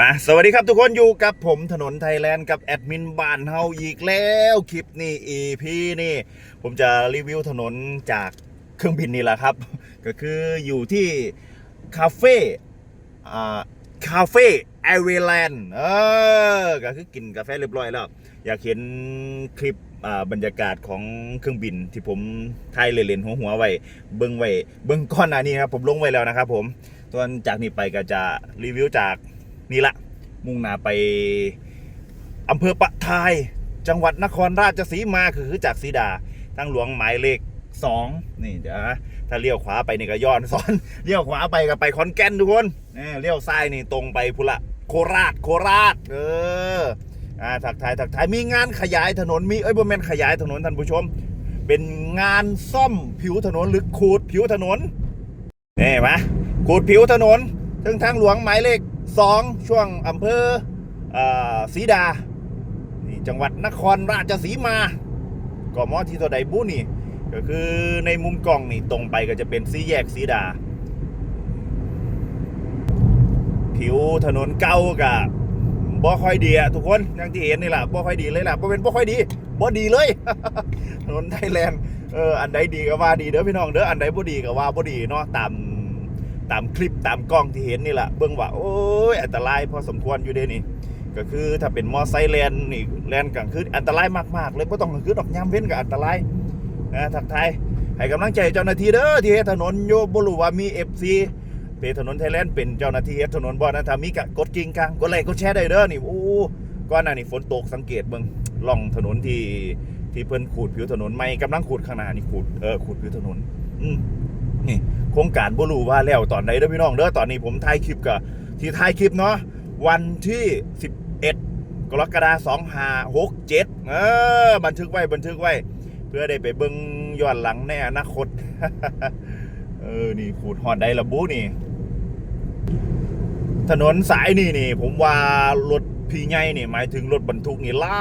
อะสวัสดีครับทุกคนอยู่กับผมถนนไทยแลนด์กับแอดมินบ้านเฮาอีกแล้วคลิปนี้ EP นี่ ผมจะรีวิวถนนจากเครื่องบินนี่แหละครับ ก็คืออยู่ที่คาเฟ่คาเฟ่แอร์เวแลนด์เออก็คือกินกาแฟเรียบร้อยแล้ว อยากเห็นคลิปบรรยากาศของเครื่องบินที่ผมถ่ายเล่นๆหัวหัวๆไว้เบิ้งไว้เบิ้งก้อนหน้านี้ครับผมลงไว้แล้วนะครับผมตอนจากนี้ไปก็จะรีวิวจาก นี่ละ มุ่งหน้าไปอำเภอปะทาย จังหวัดนครราชสีมาคือจากสีดาทางหลวงหมายเลขสองนี่เดี๋ยวนะถ้าเลี้ยวขวาไปนี่ก็ย้อนซ้อนเลี้ยวขวาไปก็ไปขอนแก่นทุกคนเออเลี้ยวซ้ายนี่ตรงไปพุละโคราชโคราช เอออ่าถักทายถักทายมีงานขยายถนนมีเอ้ยบ่แมนขยายถนนท่านผู้ชม เป็นงานซ่อมผิวถนนหรือขูดผิวถนนนี่ไหมขูดผิวถนน ถึงทางหลวงหมายเลขสองช่วงอำเภอศรีดานี่จังหวัดนครราชสีมาก็มอที่ตัวใดบุนี่ ก็คือในมุมกล้องนี่ตรงไปก็จะเป็นสีแยกสีดา ผิวถนนเก่ากับบ่ค่อยดีอะทุกคนอย่างที่เห็นนี่แหละบ่ค่อยดีเลยล่ะบ่เป็นบ่ค่อยดีบ่ดีเลยถนนไทยแลนด์เอออันใดดีก็ว่าดีเด้อพี่น้องเด้ออันใดบ่ดีก็ว่าบ่ดีเนาะตาม ตามคลิปตามกล้องที่เห็นนี่แหละเบื้องว่า โอ้ยอันตรายพอสมควรอยู่เด้นี่ ก็คือถ้าเป็นมอไซค์แลนนี่แลนกลางคืนอันตรายมากๆเลยไม่ต้องกลางคืนดอกยามเว้นก็อันตรายนะทักทายให้กำลังใจเจ้าหน้าที่เด้อที่เฮ็ดถนนโยบรูว่ามี FC เพจถนนไทยแลนด์เป็นเจ้าหน้าที่เฮ็ดถนนบ่นะถ้ามีกะกดกิ่งกลางกดไลค์กดแชร์ได้เด้อนี่โอ้ก่อนหน้านี้ฝนตกสังเกตเบิ่งล่องถนนที่ที่เพิ่นขูดผิวถนนใหม่กำลังขูดข้างหน้านี่ขูดเออขูดผิวถนน อืม ครงการบ่รู้ว่าแล้วตอนไหนเด้อพี่น้องเด้อตอนนี้ผมถ่ายคลิปกับที่ถ่ายคลิปเนาะวันที่ 11 กรกฎาคม2567เออบันทึกไว้บันทึกไว้ เพื่อได้ไปเบิ่งย้อนหลังในอนาคตเออนี่ขูดหอดได้ระบุนี่ ถนนสายนี่นี่ ผมว่ารถพี่ใหญ่นี่หมายถึงรถบรรทุกนี่หลา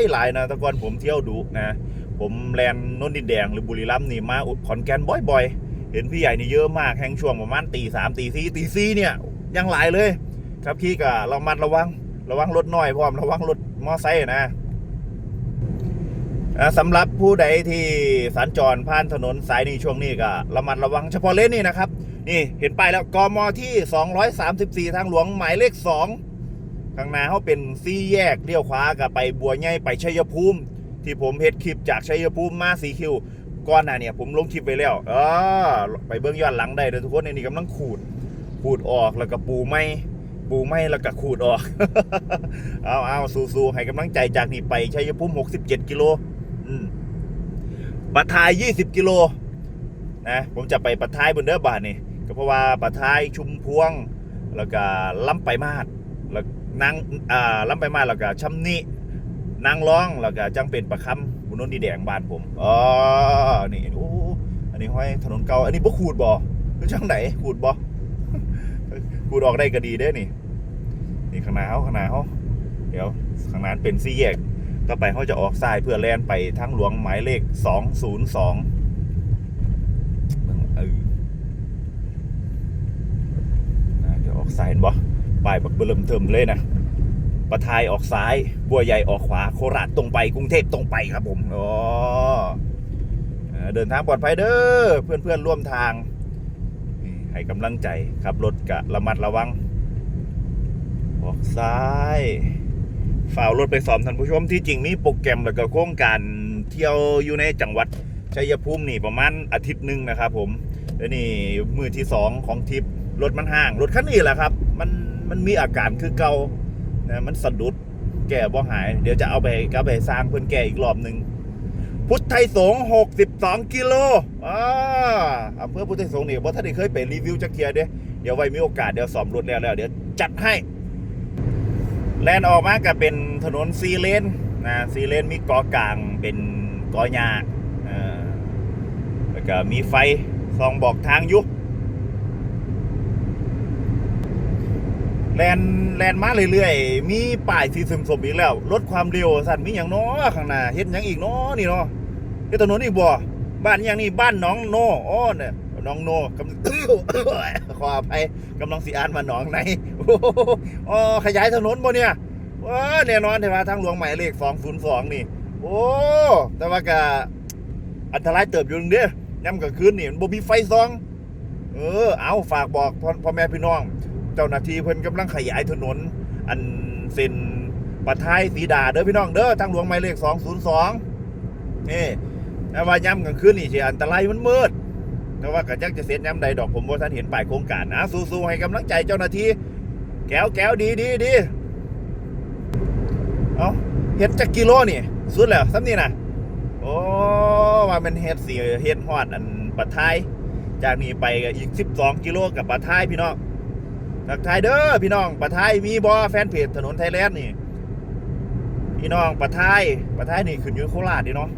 ยหลายนะต่ก่อนผมเที่ยวดูนะ ผมแลนนนดินแดงหรือบุรีรัมย์นี่มาขอนแก่นบ่อยๆ เห็นพี่ใหญ่นี่เยอะมากแห่งช่วงประมาณตีสามตีสี่ตีสี่เนี่ยยังหลายเลย ครับขี่กะระมัดระวังระวังรถน้อยพร้อมระวังรถมอไซค์นะอ่าสำหรับผู้ใดที่สัญจรผ่านถนนสายนี้ช่วงนี้ก็ระมัดระวังเฉพาะเลนนี่นะครับ นี่เห็นไปแล้วกมที่ 234 ทางหลวงหมายเลข 2 ข้างหน้าเขาเป็นซี่แยกเลี้ยวขวากับไปบัวใหญ่ไปชัยภูมิ ที่ผมเฮ็ดคลิปจากชัยภูมิมาสีคิว ก่อนหน้าเนี่ยผมลงคลิปไปแล้วเออไปเบื้องย้อนหลังได้เลยทุกคนในนี้กำลังขูด ขูดออกแล้วก็ปูไม่ปูไม่แล้วก็ขูดออก เอาเอาสู้ๆให้กำลังใจจากนี่ไปชัยภูมิ67 กิโลอืมปะทาย 20 กิโลนะผมจะไปปะทายบนเด้อบานนี่ก็เพราะว่าปะทายชุมพวง แล้วก็ล้ำไปมาดแล้วนางอ่าล้ำไปมาดแล้วก็ชำนินางร้องแล้วก็จังเป็นประคำ นนดีแดงบ้านผมอ๋อนี่โอ้อันนี้ห้อยถนนเก่าอันนี้บ่ขูดบ่คือจังไหนขูดบ่ขูดออกได้ก็ดีเด้นี่ นี่ข้างหน้าเขาข้างหน้าเขาเดี๋ยวข้างหน้าเป็นสี่แยกต่อไปเขาจะออกซ้ายเพื่อแล่นไปทางหลวงหมายเลขสองศูนย์สองเออนะเดี๋ยวออกซ้ายเห็นบ่ป้ายบักเบลิ่มเทิมเลยนะ ประทายออกซ้าย บัวใหญ่ออกขวา โคราชตรงไป กรุงเทพตรงไปครับผมอ๋อเดินทางปลอดภัยเด้อ เพื่อนเพื่อนร่วมทาง ให้กำลังใจขับรถกะระมัดระวัง ออกซ้ายฝ่าวรถไปสอมท่านผู้ชมที่จริงมีโปรแกรมแล้วก็โครงการเที่ยวอยู่ในจังหวัดชัยภูมินี่ประมาณอาทิตย์หนึ่งนะครับผมแล้วนี่มือที่สองของทริปรถมันห่าง รถคันนี้แหละครับ มันมันมีอาการคือเก่า นะมันสะดุดแก่บ่หาย เดี๋ยวจะเอาไปกลับไปสร้างเพื่อนแก่อีกรอบหนึ่งพุทธไทยสงฆ์62กิโลอ่าอำเภอพุทธไทยสงฆ์นี่บ่ท่านได้เคยไปรีวิวจักเทียเด้เดี๋ยวไว้มีโอกาสเดี๋ยวสอมรถแล้วแล้วเดี๋ยวจัดให้แลนออกมาก็เป็นถนนซีเลนนะซีเลนมีกอกลางเป็นกอหญ้าอ่าแล้วก็มีไฟส่องบอกทางยุ แลนแลนมาเรื่อยๆ มีป้ายสีสมสมอีกแล้ว ลดความเร็วสั่นมีอย่างน้อข้างหน้าเฮ็ดหยังอีกน้อนี่เนาะเฮ็ดถนนอีกบ่บ้านอหยังนี่บ้านน้องโนอ้อเนี่ยน้องโนกำขออภัยกำลังสีอ่านมาหนองในอ๋อขยายถนนบ่เนี่ยว้าแน่นอนแต่ว่าทางหลวงหมายเลข202นี่ โอ้แต่ว่าก็อันตรายเติบอยู่นึงเด้อย่ำกลางคืนนี่มันบ่มีไฟส่อง เออ เอาฝากบอกพ่อแม่พี่น้อง เจ้าหน้าที่เพิ่นกำลังขยายถนน อันเส้นปะท้ายสีดาเด้อพี่น้องเด้อทางหลวงหมายเลข202นี่แต่ว่าย่ำกลางคืนนี่สิอันตรายมันมืดแต่ว่าก็จักจะเสร็จย่ำใดดอกผมว่ท่านเห็นป้ายโครงการนะสู้ๆให้กำลังใจเจ้าหน้าที่แก้วแก้วดีดีดีเอาเฮ็ดจักกิโลนี่ สุดแล้วซ้ำนี่นะโอ้ว่ามันเฮ็ดสีเฮ็ดฮอดอันปะท้ายจากนี้ไปก็อีก 12 กิโลกับปะท้ายพี่น้อง ทักทายเด้อพี่น้องปะทายมีบอแฟนเพจถนนไทยแลนด์นี่ พี่น้องปะทายปะทายนี่ขึ้นอยู่โคราชดิเนาะ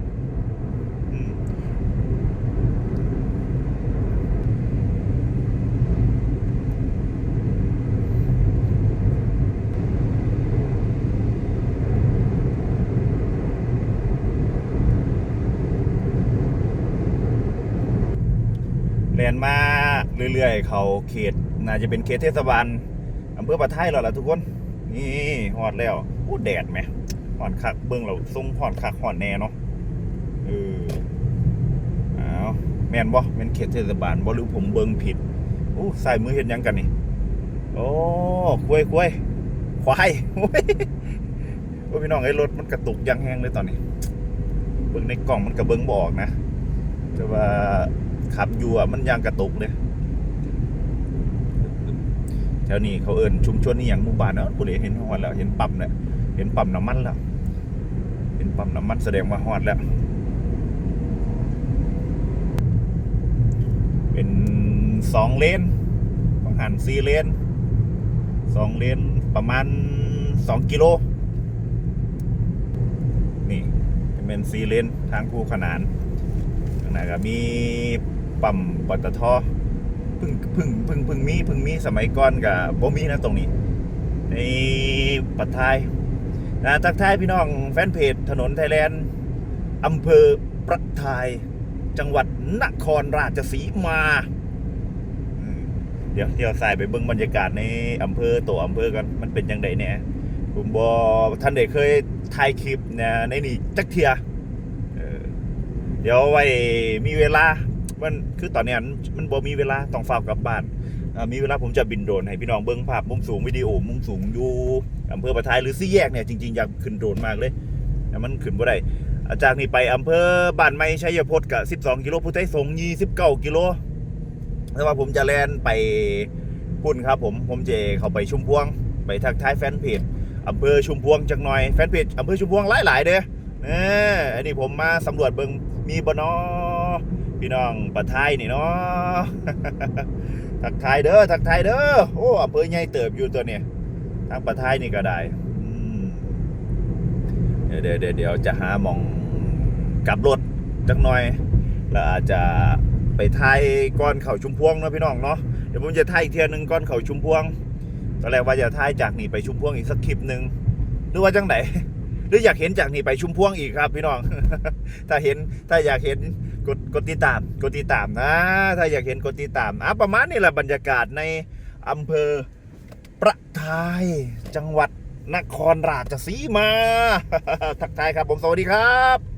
เรียนมาเรื่อยๆ เขาเขต น่าจะเป็นเขตเทศบาลอำเภอปะไทยแล้วล่ะทุกคน นี่ฮอดแล้วอู้แดดไหมฮอดคักเบิ่งเราทรงฮอดคักฮอดแน่เนาะเอออ้าวแม่นบ่แม่นเขตเทศบาลบ่หรือผมเบิ่งผิดอู้ใส่มือเฮ็ดหยังกันนี่โอ้ควยควยควายโอ้พี่น้องไอ้รถมันกระตุกยังแห้งเลยตอนนี้เบิ่งในกล่องมันก็เบิ่งบออกนะ แต่ว่าขับอยู่อะมันยังกระตุกเลย แถวนี้เขาเอินชุมชนนี่อย่างหมู่บ้านเนาะกูเลยเห็นฮอดแล้ว เห็นปั๊มเนี่ยเห็นปั๊มน้ำมันแล้ว เห็นปั๊มน้ำมันแสดงว่าฮอดแล้ว เป็นสองเลนบางหันสี่เลนสองเลนประมาณสองกิโล นี่เป็นสี่เลนทางคู่ขนานข้างหน้าก็มีปั๊มปตท พึ่งพึ่งพึ่งพึ่งมีพึ่งมีสมัยก่อนกับบ่มีนะตรงนี้ในปัตไทยนะทักทายพี่น้องแฟนเพจถนนไทยแลนด์อำเภอประทายจังหวัดนครราชสีมา เดี๋ยวเดี๋ยวใสายไปเบิ่งบรรยากาศในอำเภอตัวอำเภอกันมันเป็นยังไงเนี่ยผมบอท่านเด็กเคยถ่ายคลิปเนี่ยในนี่จักเทียเดี๋ยวไว้มีเวลา มันคือตอนเนี้ยมันบ่มีเวลาต้องฝากกลับบ้านมีเวลาผมจะบินโดรนให้พี่น้องเบิ้งภาพมุมสูงวิดีโอมุมสูงอยู่อำเภอประทายหรือซี่แยกเนี่ยจริงๆอยากขึ้นโดรนมากเลยแต่มันขึ้นบ่ได้อจากนี้ไปอำเภอบ้านไม้ชัยพจน์กับ 12 กิโลพุทธไทยสงฆ์29 กิโลแต่ว่าผมจะแลนไปพุ่นครับผมผมเจเข้าไปชุมพวง ไปทักทายแฟนเพจอำเภอชุมพวงจักหน่อยแฟนเพจอำเภอชุมพวงหลายๆเด้อเอออันนี้ผมมาสำรวจเบิงมีบนอ พี่น้องปะไทยนี่เนาะทักทายเด้อทักทายเด้อโอ้อำเภอใหญ่เติบอยู่ตัวเนี่ยทางปะไทยนี่ก็ได้เดี๋ยวเดี๋ยวเดี๋ยวจะหามองกลับรถจักหน่อย แล้วอาจจะไปไทยก้อนเขาชุมพวงเนาะพี่น้องเนาะเดี๋ยวผมจะไทยอีกเทียหนึงก้อนเขาชุมพวงตอนแรกว่าจะไทยจากนี่ไปชุมพวงอีกสักคลิปหนึ่งหรือว่าจังไหนหรืออยากเห็นจากนี่ไปชุมพวงอีกครับ พี่น้อง ถ้าเห็นถ้าอยากเห็น กดติดตามกดติดตามนะ ถ้าอยากเห็นกดติดตามอะประมาณนี้แหละบรรยากาศในอำเภอประทายจังหวัดนครราชสีมา ทักทายครับผมสวัสดีครับ